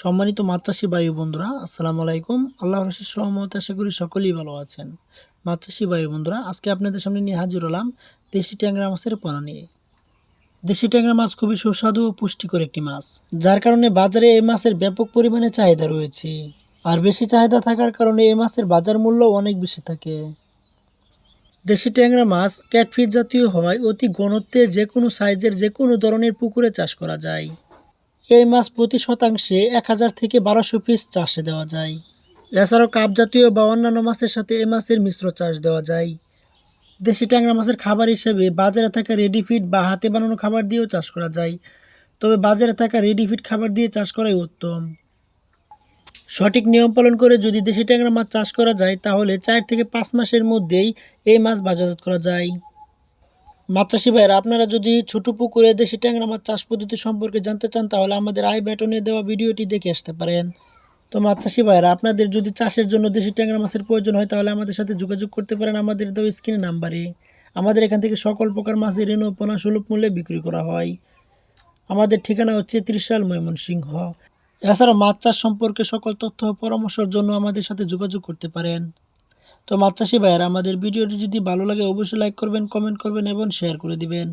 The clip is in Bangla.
সম্মানিত মাছ বায়ু বন্ধুরা, আসসালামু আলাইকুম। আল্লাহ রশিদ রহমত আশা করি সকলেই ভালো আছেন। মাছ বায়ু বন্ধুরা, আজকে আপনাদের সামনে নিয়ে হাজির হলাম দেশি ট্যাংরা মাছের পোনা নিয়ে। দেশি ট্যাংরা মাছ খুবই সুস্বাদু ও পুষ্টিকর একটি মাছ, যার কারণে বাজারে এই মাছের ব্যাপক পরিমাণে চাহিদা রয়েছে। আর বেশি চাহিদা থাকার কারণে এই মাছের বাজার মূল্য অনেক বেশি থাকে। দেশি ট্যাংরা মাছ ক্যাটফিস জাতীয় হওয়ায় অতি ঘনত্বে যে কোনো সাইজের যে কোনো ধরনের পুকুরে চাষ করা যায়। এই মাছ প্রতি শতাংশে এক হাজার থেকে বারোশো পিস চাষে দেওয়া যায়। এছাড়াও কাপ জাতীয় বা অন্যান্য মাছের সাথে এই মাছের মিশ্র চাষ দেওয়া যায়। দেশি ট্যাংরা মাছের খাবার হিসেবে বাজারে থাকা রেডি ফিড বা হাতে বানানো খাবার দিয়েও চাষ করা যায়। তবে বাজারে থাকা রেডি ফিড খাবার দিয়ে চাষ করাই উত্তম। সঠিক নিয়ম পালন করে যদি দেশি ট্যাংরা মাছ চাষ করা যায়, তাহলে চার থেকে পাঁচ মাসের মধ্যেই এই মাছ বাজারজাত করা যায়। মাছ চাষি ভাইয়েরা, আপনারা যদি ছোট পুকুরে দেশি ট্যাংরা মাছ চাষ পদ্ধতি সম্পর্কে জানতে চান, তাহলে আমাদের আই ব্যাটনে দেওয়া ভিডিওটি দেখে আসতে পারেন। তো মাছ চাষি ভাইয়েরা, আপনাদের যদি চাষের জন্য দেশি ট্যাংরা মাছের প্রয়োজন হয়, তাহলে আমাদের সাথে যোগাযোগ করতে পারেন আমাদের দেওয়া স্ক্রিনের নাম্বারে। আমাদের এখান থেকে সকল প্রকার মাছের ঋণ পোনা সুলভ মূল্যে বিক্রি করা হয়। আমাদের ঠিকানা হচ্ছে ত্রিশাল ময়মনসিংহ। এছাড়া মাছ চাষ সম্পর্কে সকল তথ্য পরামর্শের জন্য আমাদের সাথে যোগাযোগ করতে পারেন। তো মাছ চাষি ভাইয়েরা, আমাদের ভিডিওটি যদি ভালো লাগে, অবশ্যই লাইক করবেন কমেন্ট করবেন এবং শেয়ার করে দিবেন।